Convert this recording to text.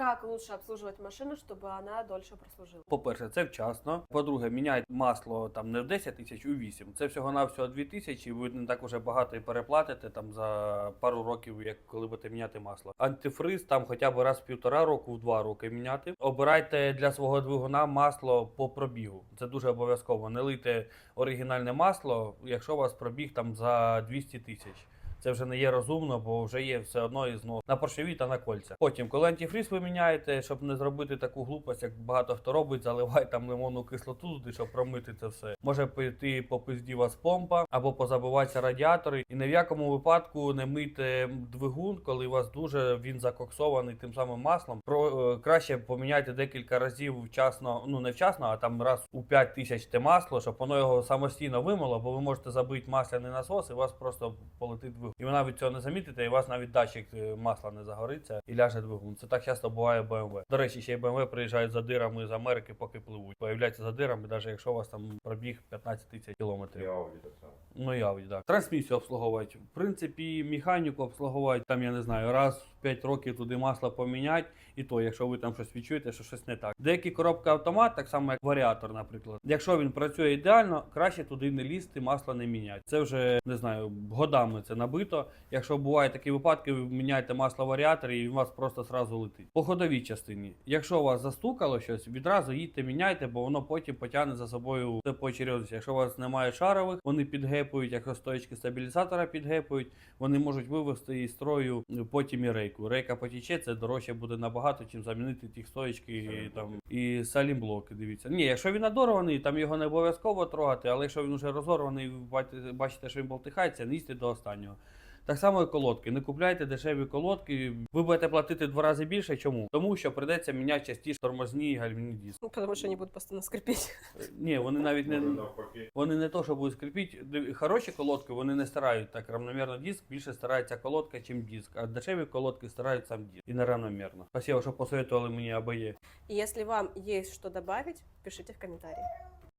Как лучше обслуживать машину, чтобы она дольше прослужила? По-перше, це вчасно. По-друге, міняють масло там не в 10 тисяч, у 8. Це всього навсього 2 тисячі. Ви не так уже багато і переплатите там за пару років, як коли будете міняти масло. Антифриз там хоча б раз в півтора року, в два роки міняти. Обирайте для свого двигуна масло по пробігу. Це дуже обов'язково. Не лийте оригінальне масло, якщо у вас пробіг там за 200 тисяч. Це вже не є розумно, бо вже є все одно із знос на поршові та на кольцях. Потім, коли антифріз ви міняєте, щоб не зробити таку глупость, як багато хто робить, заливай там лимонну кислоту туди, щоб промити це все. Може піти по пизді вас помпа або позабиватися радіатори. І ні в якому випадку не мийте двигун, коли у вас дуже він закоксований тим самим маслом. Про е, краще поміняйте декілька разів вчасно, ну не вчасно, а там раз у 5 тисяч те масло, щоб воно його самостійно вимило, бо ви можете забити масляний насос, і у вас просто полетить двигун. І ви навіть цього не замітите, і у вас навіть датчик е, масла не загориться і ляже двигун. Це так часто буває BMW. До речі, ще й BMW приїжджають за дирами з Америки, поки пливуть. Появляються за дирами, навіть якщо у вас там пробіг 15 тисяч кілометрів. Так само. Ну, я так. Трансмісію обслуговувати. В принципі, механіку обслуговувати, там, я не знаю, раз в 5 років туди масло поміняти, і то, якщо ви там щось відчуєте, що щось не так. Деякі коробки автомат, так само як варіатор, наприклад. Якщо він працює ідеально, краще туди не лізти, масло не міняти. Це вже не знаю, годами це набито. Якщо бувають такі випадки, ви міняєте масло в варіаторі і у вас просто сразу летить. По ходовій частині. Якщо у вас застукало щось, відразу їдьте, міняйте, бо воно потім потягне за собою це по очередності. Якщо у вас немає шарових, вони підгепують, якщо стоечки стабілізатора підгепують, вони можуть вивести із строю потім і рейку. Рейка потіче, це дорожче буде набагато, чим замінити ті стоечки і, там і салімблоки. Дивіться. Ні, якщо він надорваний, там його не обов'язково трогати, але якщо він вже розорваний, бачите, що він болтихається, не їсти до останнього. Так само і колодки. Не купляйте дешеві колодки. Ви будете платити в два рази більше. Чому? Тому що придеться міняти частіше тормозні і гальмівні диски. Ну, потому что они будут постоянно скрипеть. Ні, вони навіть не. Вони не то, що будуть скрипіти. Хороші колодки вони не старають так равномірно диск, більше старається колодка, чим диск. А дешеві колодки старають сам диск. І неравномірно. Спасибо, що посоветували мені АБЕ. И если вам есть что добавить, пишите в комментарии.